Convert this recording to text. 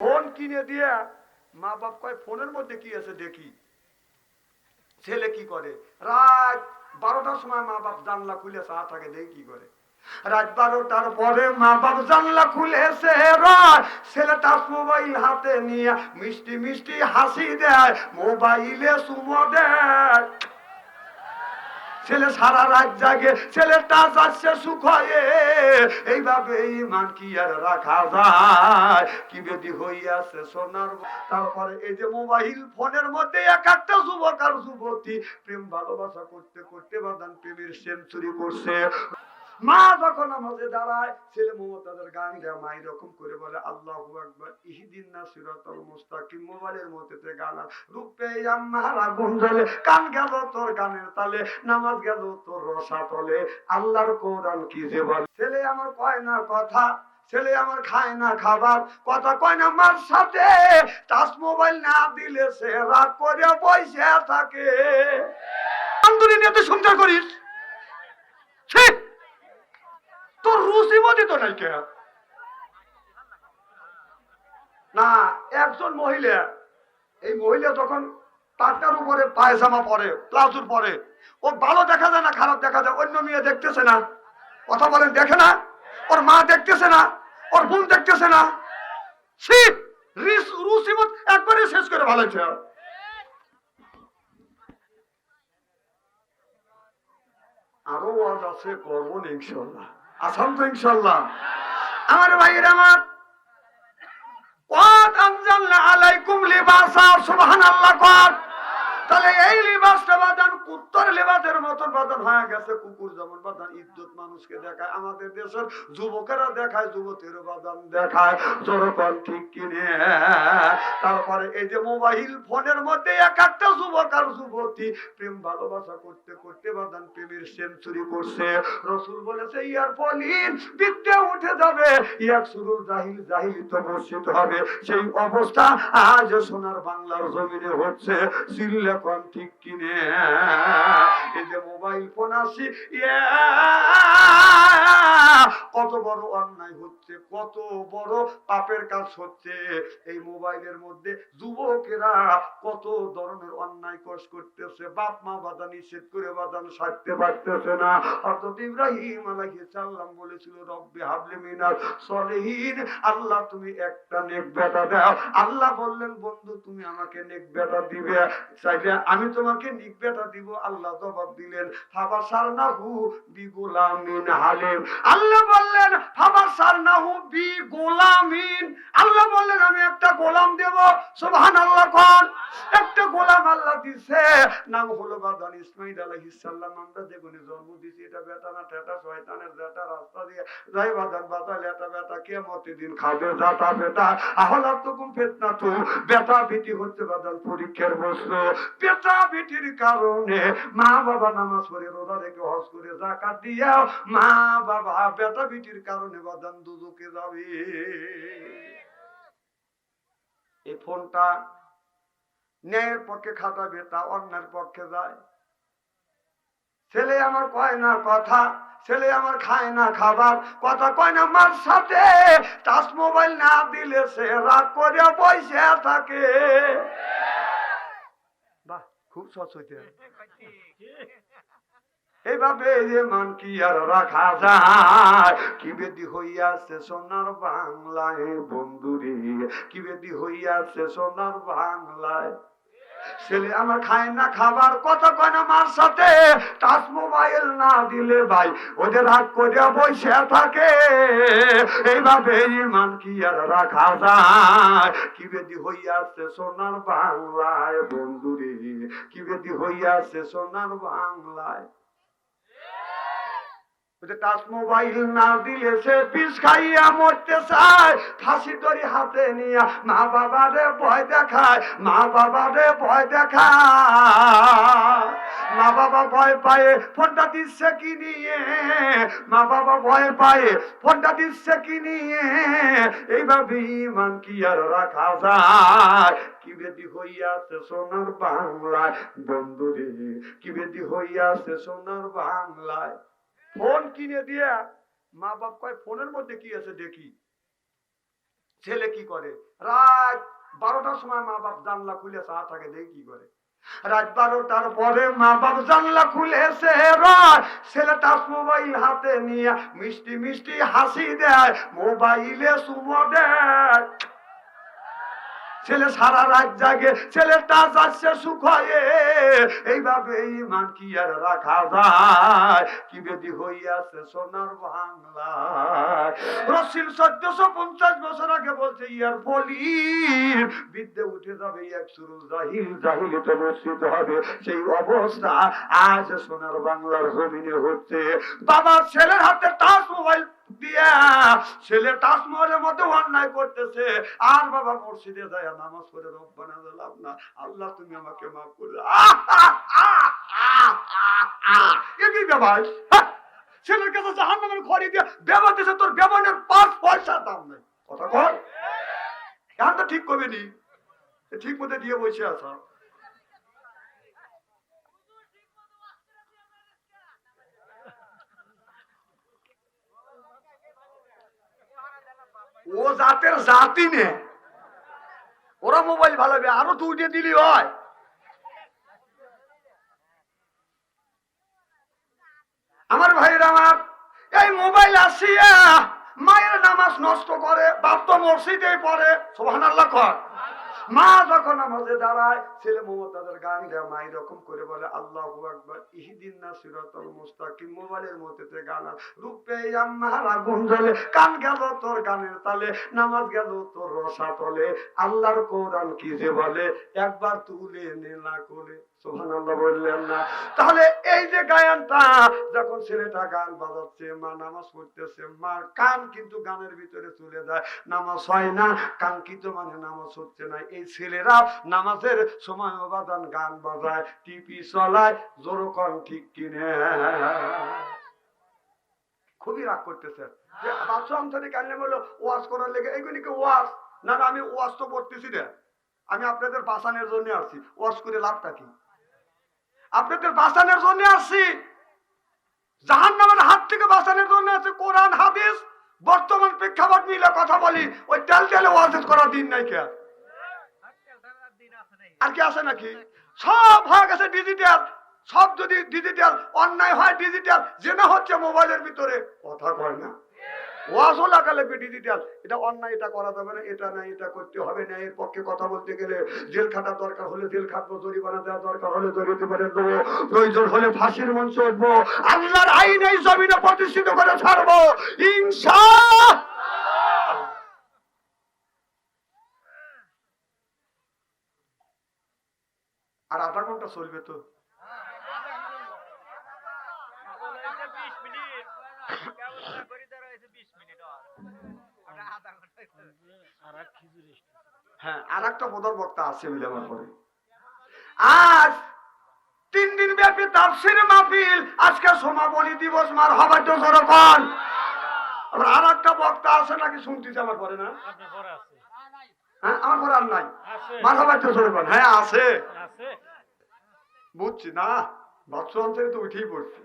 Phone কিনে দিয়ে মা বাপ কয়, ফোনের মধ্যে কি আছে দেখি? ছেলে কি করে? রাত বারোটার সময় মা বাপ জানলা খুলে চা থাকে, দেখি কি করে। রাত বারোটার পরে মা বাপ জানলা খুলেছে রাত ছেলেটা মোবাইল হাতে নিয়ে মিষ্টি মিষ্টি হাসি দেয়, মোবাইলে সুমো দেয়। ছেলে সারা রাত জাগে, ছেলেটা যাচ্ছে সুখ এইভাবে ইমান কি আর রাখা যায়? কি বেদি হইয়াছে সোনার তারপরে এই যে মোবাইল ফোনের মধ্যে এক একটা যুবক আর যুবতী, প্রেম ভালোবাসা করতে করতে বাদান প্রেমের সেঞ্চুরি করছে। মা যখন আমাদের দাঁড়ায়, ছেলে মমতাদের গান গায়, মা এরকম করে বলে, আল্লাহ আকবর ইহিদিন না সিরাতাল মুস্তাকিম, মোবাইলের মধ্যে গান রূপে আম্মারা গুঞ্জলে কান গেল তোর গানের তালে, নামাজ গেল তোর রসা তলে, আল্লাহর কোরআন কি যে বলে? ছেলে আমার কয় না কথা, ছেলে আমার খায় না খাবার, কথা কয় না মার সাথে টাচ মোবাইল না দিলে সে রাগ করে বসে থাকে। আন্দোলন এত সুন্দর করিস। তোর রুচি মতি তো নাই কে? না, একজন মহিলা, এই মহিলা যখন তারটার উপরে পায়জামা পরে প্লাজুর পরে, ও ভালো দেখা যায় না, খারাপ দেখা যায়, অন্য মেয়ে দেখতেছে না। কথা বলেন, দেখে না? ওর মা দেখতেছে না, ওর বোন দেখতেছে না। একবারে শেষ করে ভালোছে আরও ওয়াজ আছে, করব ইনশাল্লাহ। আসাম তো ইনশাল্লাহ আমার ভাইয়ের আমার। কত আনজাল্লা আলাইকুম লিবাসা সুবহানাল্লাহ কত তাহলে এই লিবাসটা বাদান কুত্তর লিবাসের মতন বাদান হয়ে গেছে কুকুর যেমন বাদান ইজ্জত মানুষকে দেখায়, আমাদের দেশের যুবকেরা দেখায় যুবতীর বাদান দেখায় জোরকন ঠিক কিনে। তারপরে এই যে মোবাইল ফোনের মধ্যে এক একটা যুবক আর যুবতী প্রেম ভালোবাসা করতে করতে বাদান প্রেমের সেঞ্চুরি করছে। রসুল বলেছে, ইয়ার ফলিন বিদ্যে উঠে যাবে। ইয়াক সুরুল জাহিল জাহিল তো বর্ষিত হবে। সেই অবস্থা আজ সোনার বাংলার জমিনে হচ্ছে। সিল্লে ঠিক এই যে মোবাইল ফোন আসি কত বড় অন্যায় হচ্ছে, কত বড় পাপের কাজ হচ্ছে। এই মোবাইলের মধ্যে যুবকেরা কত ধরনের অন্যায় কষ করতেছে, বাপ মা নিষেধ করে বাদান সারতে পারতেছে না। অর্থাৎ ইব্রাহিম বলেছিল আল্লাহ তুমি একটা নেক বেটা দাও। আল্লাহ বললেন, বন্ধু, তুমি আমাকে নেক বেটা দিবে। চাইলে আমি তোমাকে নিকবেটা দিব, আল্লাহ জবাব দিলেন ফাবা সারনাহু বি গোলামিন হালিম। আল্লাহ বললেন ফাবা সারনাহু বি গোলামিন আল্লাহ বললেন, আমি একটা গোলাম দেব, সুবহানাল্লাহ কোন? একটা গোলাম আল্লাহ দিছে, নাম হলো বাদান ইসমাইল আলাইহিস সালাম। আমরা যেগুনি জন্ম দিছি, এটা বেটা না টেটা শয়তানের বেটা রাস্তা দিয়ে যাই বাদান বাদাল এটা বেটা কিয়ামতের দিন খাবে যাতা বেটা। আহলা তুকুম ফিতনা তু বেটা বিটি হচ্ছে বাদান পরীক্ষার বস্তু বেটা বিটির কারণে মা বাবা নামাজ পড়ে, রোজা রেখে হজ করে জাকাত দিয়া মা বাবা, বেটা বিটির কারণে বাদান দুদুকে যাবে। এই ফোনটা ন্যায়ের পক্ষে খাটাবে, তা অন্যের পক্ষে যায়। ছেলে আমার কয় না কথা, ছেলে আমার খায় না খাবার, কথা কয় না মার সাথে। টাচ মোবাইল না দিলে সে রাগ করে বসে থাকে। বাহ, খুব সচ হইতে। এইভাবে যে মান কি আর রাখা যায়? কি বেদি হইয়াছে সোনার বাংলায়, বন্ধুরে? কি বেদি হইয়াছে সোনার বাংলায়? ছেলে আমার খায় না খাবার, কত কয় না মার সাথে? টাচ মোবাইল না দিলে ভাই, ওদের রাগ করে বসে থাকে। এইভাবে ইমান কি আর রাখা যায়? কি বেদি হইয়াছে সোনার বাংলায়, বন্ধুরে? কি বেদি হইয়াছে সোনার বাংলায়? টাচ মোবাইল না দিলে সে পিস খাইয়া মরতে চায়। ফাঁসি দড়ি হাতে নিয়ে মা বাবারে ভয় দেখায়, মা বাবারে ভয় দেখায়। মা বাবা ভয় পায়ে ফোনটা দিচ্ছে কি নিয়ে? মা বাবা ভয় পায়ে ফোনটা দিচ্ছে কি নিয়ে? এইভাবে ইমান কি আর রাখা যায়? কি বেদি হইয়াছে সোনার বাংলায়? বন্ধুরে, কি বেদি হইয়াছে সোনার বাংলায়? ফোন কিনে দিয়ে মা বাপ কয়, ফোনের মধ্যে কি আছে দেখি? ছেলে কি করে? রাত বারোটার সময় মা বাপ জানলা খুলে চা থাকে, দেখি কি করে। রাত বারোটার পরে মা বাপ জানলা খুলেছে রাত ছেলেটা মোবাইল হাতে নিয়ে মিষ্টি মিষ্টি হাসি দেয়, মোবাইলে সুমো দেয়। ছেলে সারা রাত জাগে, ছেলেটা যাচ্ছে সুখয়ে। এইভাবে ইমান কি আর রাখা যায়? কি বেদি হইয়াছে সোনার বাংলা রসিল চোদ্দশো পঞ্চাশ বছর আগে বলছে, ইয়ার বলির বিদ্যে উঠে যাবে এক শুরু জাহিল জাহিলিতে বর্ষিত হবে। সেই অবস্থা আজ সোনার বাংলার জমিনে হচ্ছে। বাবার ছেলের হাতে টাচ মোবাইল দিয়া ছেলে তাজমহলের মধ্যে অন্যায় করতেছে আর বাবা মসজিদে যায় নামাজ পড়ে রব্বানা লাভ না আল্লাহ তুমি আমাকে মাফ করে হ্যাঁ, ছেলের কাছে জাহান নামের খড়ি দিয়ে ব্যবহার তোর ব্যবহারের পাঁচ পয়সা দাম নেই কথা কর এখন তো ঠিক করবে ঠিক মতো দিয়ে বসে আছো ও জাতের জাতি নে। ওরা মোবাইল ভালোবে আরও দুইটে দিলি হয়। আমার ভাইয়ের আমার, এই মোবাইল আসিয়া মায়ের নামাজ নষ্ট করে, বাপ তো মসজিদে পড়ে সোহান আল্লাহ কর। মা যখন আমাদের দাঁড়ায়, ছেলে মমতাদের গান দেয় মা এরকম করে বলে, আল্লাহ আকবর, ইহিদিন না সিরাতল মুস্তাকিম। মোবাইলের মধ্যে গান রূপে আগুন জ্বলে, কান গেল তোর গানের তালে, নামাজ গেল তোর রসা তলে। আল্লাহর কোরআন কি যে বলে? একবার তুলে নে না করে। তাহলে এই যে গায়নটা, যখন ছেলেটা গান বাজাচ্ছে, মা নামাজ পড়তেছে মার কান কিন্তু গানের ভিতরে চলে যায় নামাজ হয় না, কাঙ্ক্ষিত মানে নামাজ হচ্ছে না। এই ছেলেরা নামাজের সময় অবাদান গান বাজায় টিপি চলায় জোরকন ঠিক কিনে। খুবই রাগ করতেছে। বাচ্চা বলল করার লেগে ওয়াজ? না না, আমি তো করতেছি না। আমি আপনাদের বাঁচানোর জন্য আসছি। করে লাভটা কি? আপনাদের বাঁচানোর জন্য আসছি। জাহান নামের হাত থেকে বাঁচানোর জন্য আছে কোরআন, হাদিস, বর্তমান প্রেক্ষাপট মিলে কথা বলি। ওই তেল তেলে ওয়াজ করার দিন নাই কে আর? কি আছে নাকি? সব হয়ে গেছে ডিজিটাল সব যদি ডিজিটাল অন্যায় হয় ডিজিটাল জেনা হচ্ছে মোবাইলের ভিতরে। কথা কয় না। ওয়াজও লাগা লাগবে ডিজিটাল এটা অন্যায়, এটা করা যাবে না, এটা না এটা করতে হবে না, এর পক্ষে কথা বলতে গেলে জেল খাটার দরকার হলে জেল খাটবো, জরিমানা দেওয়ার দরকার হলে জরিমানা দেবো প্রয়োজন হলে ফাঁসির মঞ্চে উঠবো। আল্লাহর আইন এই জমিনে প্রতিষ্ঠিত করে ছাড়বো। ইনশা আর আধা ঘণ্টা চলবে তো। হ্যাঁ আর একটা প্রধান বক্তা আছে বলে আমার পরে। আজ তিন দিন ব্যাপী তাফসির মাহফিল আজকে সমাপনী দিবস মার হবার তো সরকার আর একটা বক্তা আছে নাকি শুনতেছে আমার পরে না? হ্যাঁ আমার পরে আর নাই। মার হবার তো সরকার হ্যাঁ আছে। বুঝছি না বাচ্চা অঞ্চলে তো উঠেই পড়ছি